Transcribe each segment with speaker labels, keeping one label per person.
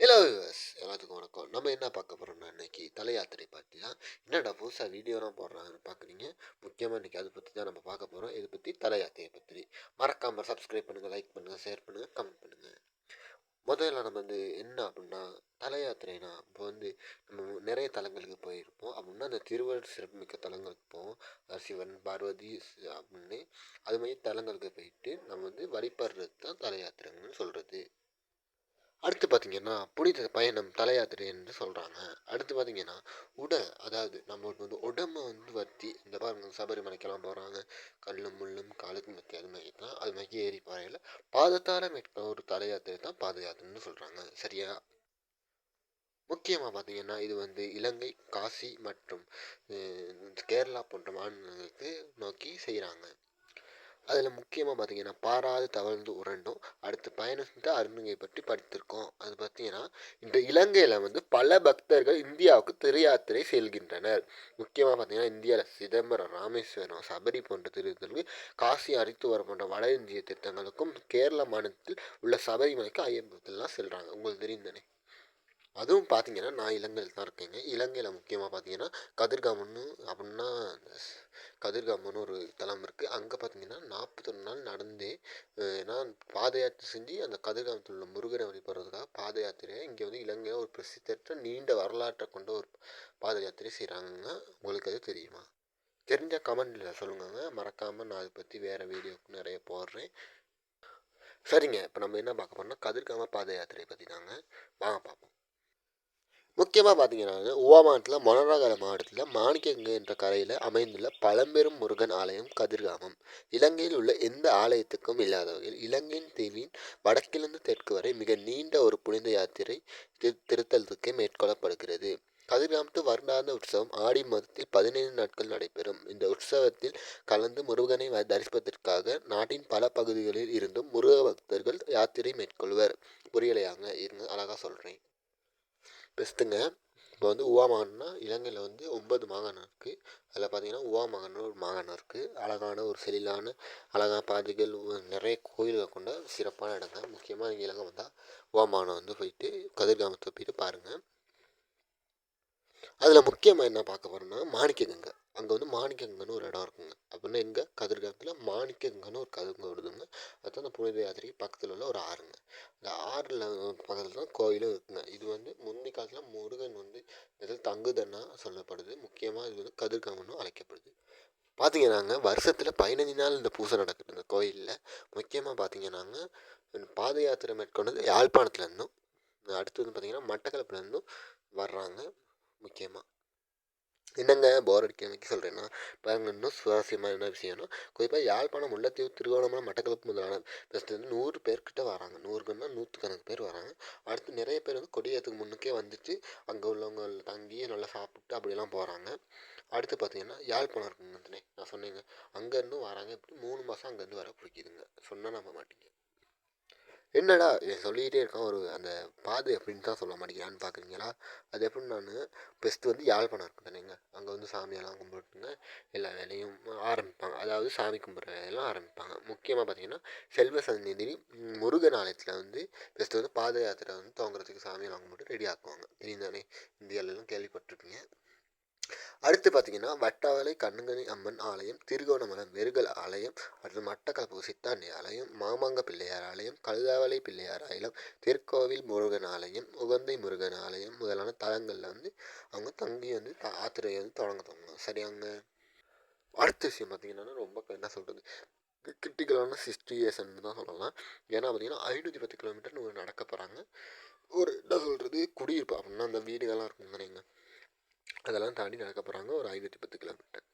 Speaker 1: Hello viewers எல்லாத்துக்கும் வணக்கம். நம்ம என்ன பார்க்க போகிறோம்னா இன்றைக்கி தலையாத்திரை பற்றி தான். என்னடா புதுசாக வீடியோலாம் போடுறாங்கன்னு பார்க்குறீங்க? முக்கியமாக இன்றைக்கி அதை பற்றி தான் நம்ம பார்க்க போகிறோம் இதை பற்றி தல பற்றி மறக்காமல் சப்ஸ்கிரைப் பண்ணுங்கள் லைக் பண்ணுங்கள் ஷேர் பண்ணுங்கள் கமெண்ட் பண்ணுங்கள் முதல்ல நம்ம வந்து என்ன அப்படின்னா தலையாத்திரைனா இப்போ வந்து நம்ம நிறைய தலங்களுக்கு போயிருப்போம். அப்படின்னா அந்த திருவள்ளுவர் சிறப்புமிக்க தலங்களுக்கு போவோம். சிவன் பார்வதி அப்படின்னு. அது மாதிரி தலங்களுக்கு போயிட்டு நம்ம வந்து வழிபடுறது தான் தலையாத்திரைங்கன்னு சொல்கிறது அடுத்து பார்த்தீங்கன்னா புனித பயணம் தல யாத்திரை என்று சொல்கிறாங்க அடுத்து பார்த்தீங்கன்னா உடை அதாவது நம்மளுக்கு வந்து உடம்பை வந்து வத்தி இந்த பாருங்க சபரிமலைக்கெல்லாம் போகிறாங்க கல்லும் முள்ளும் காலுக்கு மத்தி அது மாதிரி தான் அது மாதிரி ஏறி பாறையில் பாதத்தால் மேற்கொள்ள ஒரு தல யாத்திரை தான் பாத யாத்திரைன்னு சொல்கிறாங்க சரியா? முக்கியமாக பார்த்தீங்கன்னா இது வந்து இலங்கை காசி மற்றும் கேரளா போன்ற மாநிலங்களுக்கு நோக்கி செய்கிறாங்க அதில் முக்கியமாக பார்த்தீங்கன்னா பாராது தவழ்ந்து உரண்டும் அடுத்து பயணம் செஞ்ச பற்றி படித்திருக்கோம். அது பார்த்தீங்கன்னா இந்த இலங்கையில் வந்து பல பக்தர்கள் இந்தியாவுக்கு திரையாத்திரை செல்கின்றனர். முக்கியமாக பார்த்தீங்கன்னா இந்தியாவில் சிதம்பரம் ராமேஸ்வரம் சபரி போன்ற திருத்தலுக்கு காசி அரித்துவரம் போன்ற வட இந்திய திட்டங்களுக்கும் கேரள மாநிலத்தில் உள்ள சபரிமலைக்கு ஐயம்புத்தெல்லாம் செல்கிறாங்க உங்களுக்கு தெரியும் தானே? அதுவும் பார்த்தீங்கன்னா நான் இலங்கையில் தான் இருக்கேங்க. இலங்கையில் முக்கியமாக பார்த்தீங்கன்னா கதிர்காமன்னு அப்படின்னா அந்த கதிர்காமன்னு ஒரு தலம் இருக்குது அங்கே பார்த்தீங்கன்னா நாற்பத்தொன்று நாள் நடந்தே நான் ஏன்னா பாத யாத்திரை செஞ்சு அந்த கதிர்காமத்தில் உள்ள முருகனை வழிபடுறதுக்காக பாத யாத்திரையை இங்கே வந்து இலங்கையில் ஒரு பிரசித்தற்ற நீண்ட வரலாற்றை கொண்ட ஒரு பாத யாத்திரை செய்கிறாங்க உங்களுக்கு அது தெரியுமா? தெரிஞ்சால் கமெண்ட்டில் சொல்லுங்கங்க. மறக்காமல் நான் அதை பற்றி வேறு வீடியோக்கு நிறைய போடுறேன். சரிங்க. இப்போ நம்ம என்ன பார்க்க போறோம்னா கதிர்காம பாத யாத்திரையை பற்றி தாங்க வாங்க பார்ப்போம் முக்கியமாக பார்த்தீங்கன்னா உவா மாவட்டத்தில் மொனராகர மாவட்டத்தில் மாணிக்கங்க என்ற கரையில் அமைந்துள்ள பழம்பெரும் முருகன் ஆலயம் கதிர்காமம். இலங்கையில் உள்ள எந்த ஆலயத்துக்கும் இல்லாத வகையில் இலங்கையின் தீவின் வடக்கிலிருந்து தெற்கு வரை மிக நீண்ட ஒரு புனித யாத்திரை திரு திருத்தலத்துக்கு மேற்கொள்ளப்படுகிறது. கதிர்காமத்து வருடாந்த உற்சவம் ஆடி மாதத்தில் பதினைந்து நாட்கள் நடைபெறும். இந்த உற்சவத்தில் கலந்து முருகனை வ- தரிசிப்பதற்காக நாட்டின் பல பகுதிகளில் இருந்தும் முருக பக்தர்கள் யாத்திரை மேற்கொள்வர். புரியலையாங்க இருங்க அழகாக சொல்கிறேன் பெஸ்ட்டுங்க. இப்போ வந்து உவா மாகாணம்னா இலங்கையில் வந்து ஒன்பது மாகாணம் இருக்குது அதில் பார்த்தீங்கன்னா உவா மாகாணம் ஒரு மாகாணம் இருக்குது அழகான ஒரு செழிலான அழகான பாதைகள் நிறைய கோயில்கள் கொண்ட சிறப்பான இடங்க. முக்கியமாக நீங்கள் இலங்கை வந்தால் உவா மாகாணம் வந்து போயிட்டு கதிர்காமத்தை போயிட்டு பாருங்கள் அதில் முக்கியமாக என்ன பார்க்க போகிறோம்னா மாணிக்ககங்கை அங்கே வந்து மாணிக்கங்கன்னு ஒரு இடம் இருக்குங்க. அப்படின்னா எங்கள் கதிர்காமத்தில் மாணிக்கங்கன்னு ஒரு கதுங்க வருதுங்க. அதுதான் அந்த புனித யாத்திரைக்கு பக்கத்தில் உள்ள ஒரு ஆறுங்க. இந்த ஆறில் பக்கத்தில் தான் கோயிலும் இருக்குங்க. இது வந்து முன் தங்குதன்னா சொல்லப்படுது. முக்கியமாக இது வந்து கதிர்காமன்னு அழைக்கப்படுது. பார்த்தீங்கன்னாங்க வருஷத்தில் பதினஞ்சு நாள் இந்த பூஜை நடக்குது இந்த கோயிலில். முக்கியமாக பார்த்தீங்கன்னாங்க பாத யாத்திரை மேற்கொண்டது யாழ்ப்பாணத்துலேருந்தும் அடுத்து வந்து பார்த்தீங்கன்னா மட்டக்களப்புலேருந்தும் வர்றாங்க முக்கியமாக என்னங்க போர் அடிக்க சொல்கிறேன்னா பாருங்க இன்னும் சுவாரஸ்யமாக என்ன விஷயம்னா குறிப்பாக யாழ்ப்பாணம் முல்லைத்தீவு திருவோணமலை மட்டக்களப்பு முதலான ஃபஸ்ட்டு வந்து நூறு பேர்கிட்ட வராங்க. நூறுக்குன்னா நூற்றுக்கணக்கு பேர் வராங்க. அடுத்து நிறைய பேர் வந்து கொடியேற்றுக்கு முன்னுக்கே வந்துட்டு அங்கே உள்ளவங்க தங்கி நல்லா சாப்பிட்டு அப்படியெல்லாம் போகிறாங்க அடுத்து பார்த்தீங்கன்னா யாழ்ப்பாணம் இருக்குங்க நான் சொன்னேங்க. அங்கேருந்தும் வராங்க. இப்படி மூணு மாதம் அங்கேருந்து வர பிடிக்குதுங்க சொன்னால் நம்ப மாட்டீங்க. என்னடா இவன் சொல்லிக்கிட்டே இருக்கான் ஒரு அந்த பாதை எப்படின்னு தான் சொல்ல மாட்டேங்கிறான்னு பார்க்குறீங்களா? அது எப்படி நான் பெஸ்ட்டு வந்து யாழ்ப்பாணம் இருக்கு தானேங்க. அங்கே வந்து சாமியெல்லாம் கும்பிட்டுங்க எல்லா வேலையும் ஆரம்பிப்பாங்க. அதாவது சாமி கும்பிட்ற வேலையெல்லாம் ஆரம்பிப்பாங்க. முக்கியமாக பார்த்தீங்கன்னா செல்வ சந்நிதி முருகன் ஆலயத்தில் வந்து பெஸ்ட்டு வந்து பாத யாத்திரை வந்து துவங்குறதுக்கு சாமியெல்லாம் கும்பிட்டு ரெடி ஆக்குவாங்க. தெரியும் தானே இந்தியாவிலலாம் கேள்விப்பட்டிருப்பீங்க. அடுத்து பார்த்தீங்கன்னா வட்டாவளை கண்ணங்கனி அம்மன் ஆலயம் திருகோணமலை வெறுகல் ஆலயம் அடுத்து மட்டக்களப்பு சித்தாண்டி ஆலயம் மாமாங்க பிள்ளையார் ஆலயம் கழுதாவளை பிள்ளையார் ஆலயம் திருக்கோவில் முருகன் ஆலயம் உகந்தை முருகன் ஆலயம் முதலான தலங்களில் வந்து அவங்க தங்கி வந்து ஆத்திரையை வந்து தொடங்க சரி சரியாங்க? அடுத்த விஷயம் பார்த்தீங்கன்னா ரொம்ப என்ன சொல்கிறது கிரிட்டிக்கலான சிச்சுவேஷன் தான் சொல்லலாம். ஏன்னா பார்த்தீங்கன்னா ஐநூற்றி பத்து கிலோமீட்டர் ஒரு நடக்க போகிறாங்க ஒரு என்ன சொல்கிறது குடியிருப்பு அப்படின்னா அந்த வீடுகள்லாம் இருக்கும் தானேங்க அதெல்லாம் தாண்டி நடக்க போகிறாங்க ஒரு ஐநூற்றி பத்து கிலோமீட்டர்.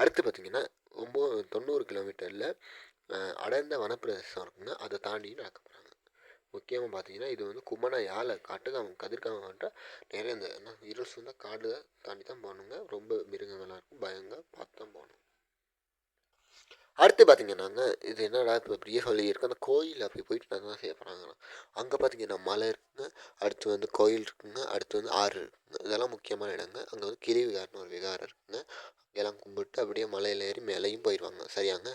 Speaker 1: அடுத்து பார்த்தீங்கன்னா ஒம்பது தொண்ணூறு கிலோமீட்டரில் அடர்ந்த வனப்பிரதேசம் இருக்குங்க. அதை தாண்டி நடக்க போகிறாங்க முக்கியமாக பார்த்தீங்கன்னா இது வந்து குமண யாழை காட்டுக்காம கதிர்காமட்ட நிறைய இந்த என்ன இருள் சூழ்ந்த காடு தாண்டி தான் போகணுங்க. ரொம்ப மிருகங்களாக இருக்கும். பயங்க பார்த்து தான் போகணும். அடுத்து பார்த்தீங்கன்னாங்க இது என்னடா இப்போ அப்படியே சொல்லியிருக்கு. அந்த கோயில் அப்படி போயிட்டு நாங்கள் தான் செய்ய போகிறாங்களாம் அங்கே பார்த்தீங்கன்னா மலை இருக்குங்க. அடுத்து வந்து கோயில் இருக்குங்க. அடுத்து வந்து ஆறு இருக்குங்க இதெல்லாம் முக்கியமான இடங்க. அங்கே வந்து கிரிவிகார்னு ஒரு விகாரம் இருக்குங்க. எல்லாம் கும்பிட்டு அப்படியே மலையில் ஏறி மேலேயும் போயிடுவாங்க சரியாங்க?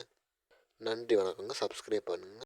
Speaker 1: நன்றி வணக்கங்க. சப்ஸ்கிரைப் பண்ணுங்கள்